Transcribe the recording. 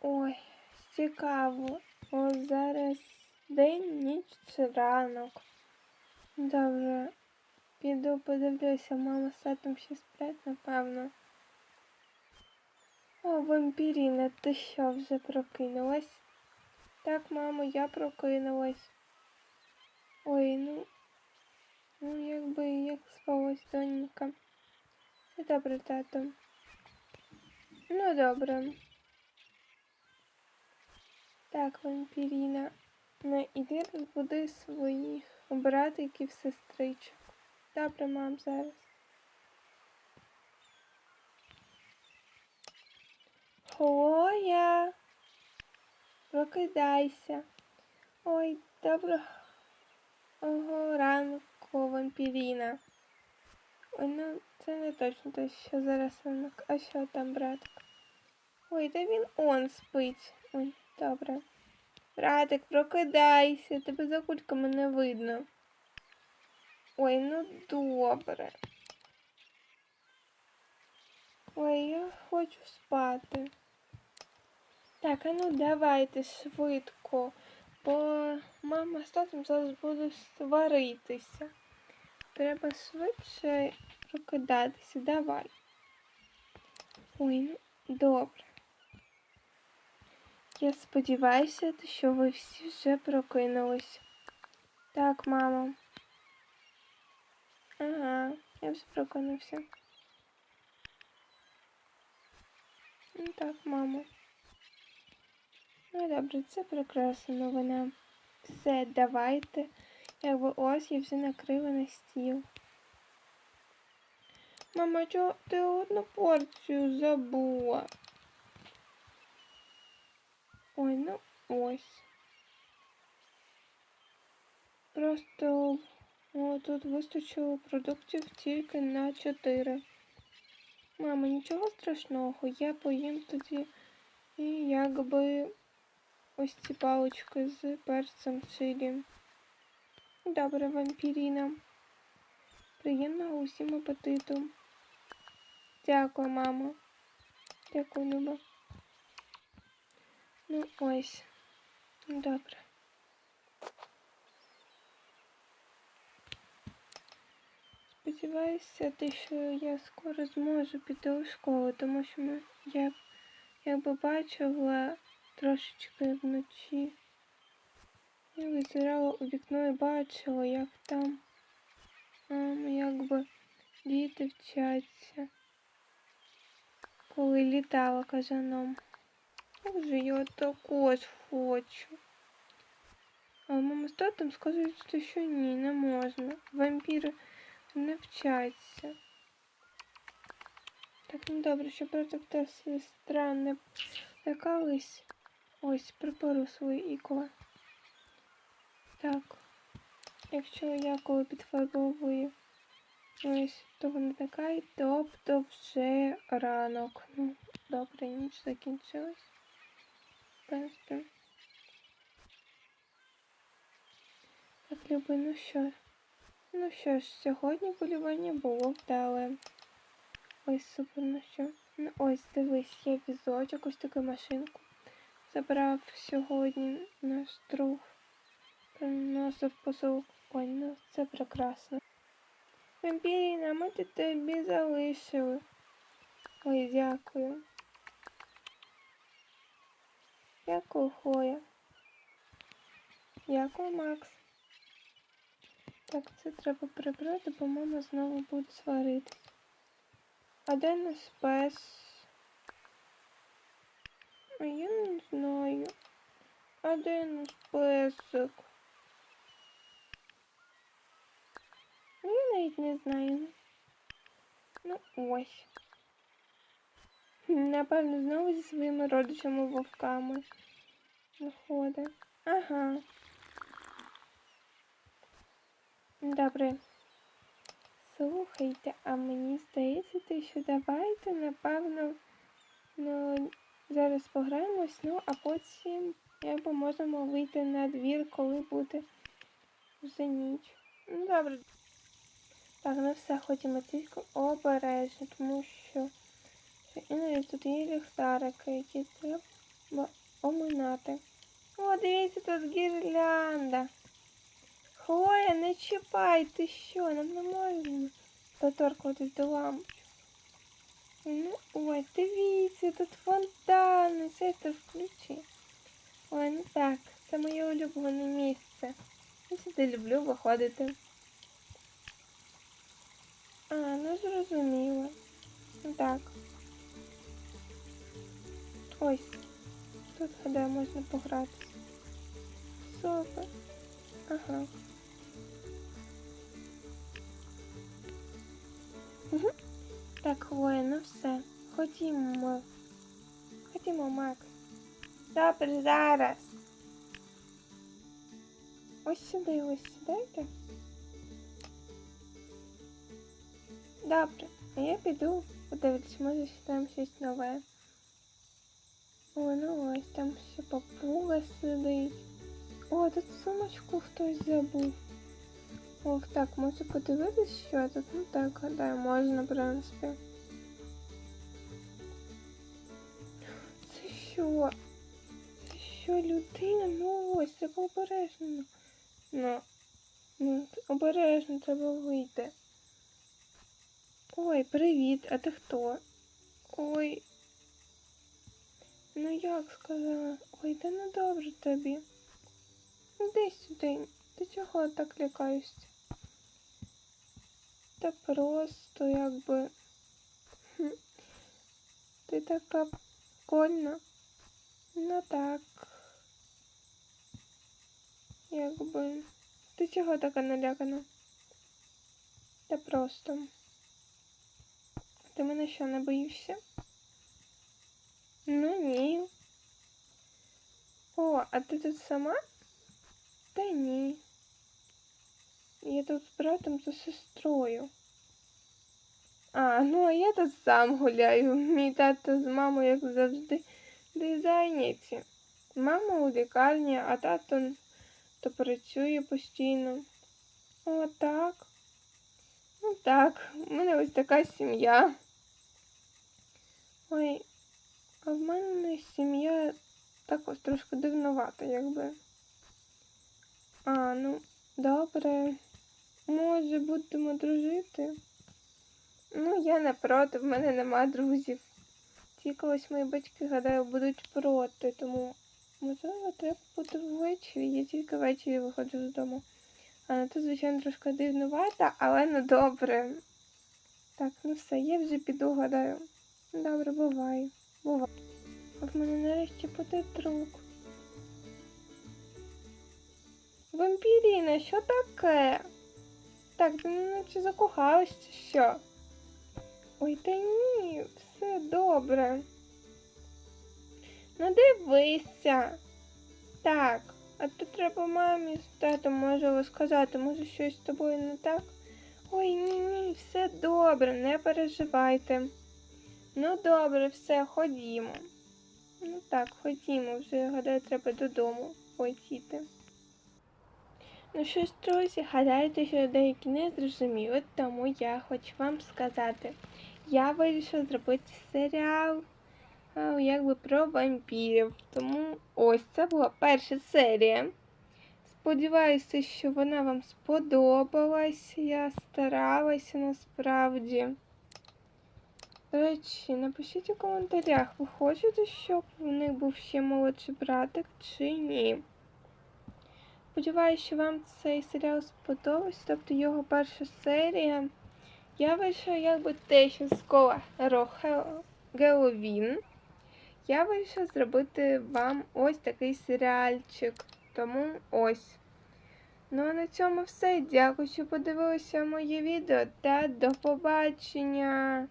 Ой, цікаво. О, зараз день, ніч чи ранок. Добре. Піду подивлюся, мама з татом ще сплять, напевно. О, вампіріна, ти що вже прокинулась? Так, мамо, я прокинулась. Ой, ну. Ну, якби як спалась донька. Все добре, тато. Ну, добре. Так, вампіріна. Ну, іди розбуди своїх братиків, сестричок. Добре, мам, зараз. Хлоя, прокидайся. Ой, доброго ранку, вампіріна. Ой, ну це не точно те, що зараз ранок. А що там, братик? Ой, та він он спить. Ой, добре. Братик, прокидайся, тебе за кульками не видно. Ой, ну добре. Ой, я хочу спати. Так, а ну давайте швидко, бо мама з татом зараз будуть сваритися. Треба швидше прокидатися. Давай. Ой, ну добре. Я сподіваюся, що ви всі вже прокинулись. Так, мамо. Ага, я вже прокинувся. Ну так, мамо. Ну добре, це прекрасна новина. Все, давайте. Якби ось я вже накрила на стіл. Мама, чого ти одну порцію забула? Ой, ну ось. Просто о, тут вистачило продуктів тільки на 4. Мама, нічого страшного, я поїм тоді і якби ось ці палички з перцем чилі. Добре, вампіріна. Приємного усім апетиту. Дякую, мамо. Дякую, Люба. Ну, ось. Добре. Сподіваюся, те, що я скоро зможу піти у школу, тому що ми, я якби бачила трошечки вночі. Я визирала у вікно і бачила, як там ем, якби діти вчаться, коли літала кажаном. Боже, я також хочу. А мама з татом сказали, що ні, не можна. Вампіри не вчаться. Так, ну добре, що братик та сестра не лякались. Ось, припору свої ікла. Так. Якщо я коли підфарбовую ось, то вони така, тобто вже ранок. Ну, добре, ніч закінчилась. Принципі. Так, Люби, ну що? Ну що ж, сьогодні полювання було вдале. Ось супер, ну що. Ну ось, дивись, я візочок, ось таку машинку. Забрав сьогодні наш друг. Приносив посилку. Ой, ну це прекрасно. Вампіріна, ми тут тобі залишили. Ой, дякую. Дякую, Хлоя. Дякую, Макс. Так, це треба прибрати, бо мама знову буде сваритись. А де наш пес? А я не знаю. А де наш песик? Я навіть не знаю. Ну ось. Напевно, знову зі своїми родичами вовками. Виходить. Ага. Добре. Слухайте, а мені здається, те, що давайте, напевно, ну, зараз пограємось, ну, а потім якби можемо вийти на двір, коли буде вже ніч. Ну, добре. Так, ну все, ходімо тільки обережно, тому що іноді тут є ліхтарики, які треба оминати. О, дивіться, тут гірлянда. Хлоя, не чіпай, ти що, нам не можна доторкуватись до лампочок. Ну, ой, дивіться, тут фонтан, сестер, включи. Ой, ну так, це моє улюблене місце. Я сюди люблю виходити. А, ну зрозуміло. Ну так. Ось. Тут, гадаю, можна погратися. Супер. Ага. Угу. Так, Хлоя, ну все. Ходімо. Ходімо, Макс. Добре, зараз. Ось сюди, ось сідайте. Добре, а я піду подивитись, може ще щось нове. О, ну ось там ще папуга сидить. О, тут сумочку хтось забув. Ох, так, можу подивитись, що тут. Ну так, гадаю, можна, в принципі. Це що? Це що, людина? Ну ось, треба обережно. Ну, ну, обережно треба вийти. Ой, привіт, а ти хто? Ой. Як сказала? Ой, та ну добре тобі. Іди сюди. Ти чого так лякаєшся? Та просто якби. Ти така прикольна. Ну так. Якби. Ти чого така налякана? Та просто. Ти мене що, не боїшся? Ну ні. О, а ти тут сама? Та ні. Я тут з братом та сестрою. А, ну а я тут сам гуляю. Мій тато з мамою, як завжди, де. Мама у лікарні, а тато то працює постійно. О, так. Ну так, у мене ось така сім'я. Ой, а в мене сім'я також трошки дивновата, якби. А, ну, добре. Може, будемо дружити? Ну, я не проти, в мене нема друзів. Тільки ось мої батьки, гадаю, будуть проти, тому можливо треба бути ввечері. Я тільки ввечері виходжу з дому. А ну тут, звичайно, трошки дивнувата, але ну добре. Так, ну все, я вже піду, гадаю. Добре, бувай. Бувай. А в мене нарешті буде друг. Вампіріна, що таке? Так, ти наче закохалась чи що? Ой, та ні, все добре. Ну дивися. Так, а то треба мамі з татом може розказати, може щось з тобою не так? Ой, ні, ні, все добре, не переживайте. Ну добре, все, ходімо. Ну так, ходімо, вже гадаю, треба додому летіти. Ну що ж, друзі, гадаєте, що деякі не зрозуміли, тому я хочу вам сказати. Я вирішила зробити серіал якби про вампірів. Тому ось це була перша серія. Сподіваюся, що вона вам сподобалась. Я старалася насправді. До речі, напишіть у коментарях, ви хочете, щоб у них був ще молодший братик чи ні. Сподіваюся, що вам цей серіал сподобався, тобто його перша серія. Я вирішила якби те, що скоро Геловін. Я вирішила зробити вам ось такий серіальчик. Тому ось. Ну а на цьому все. Дякую, що подивилися моє відео та до побачення!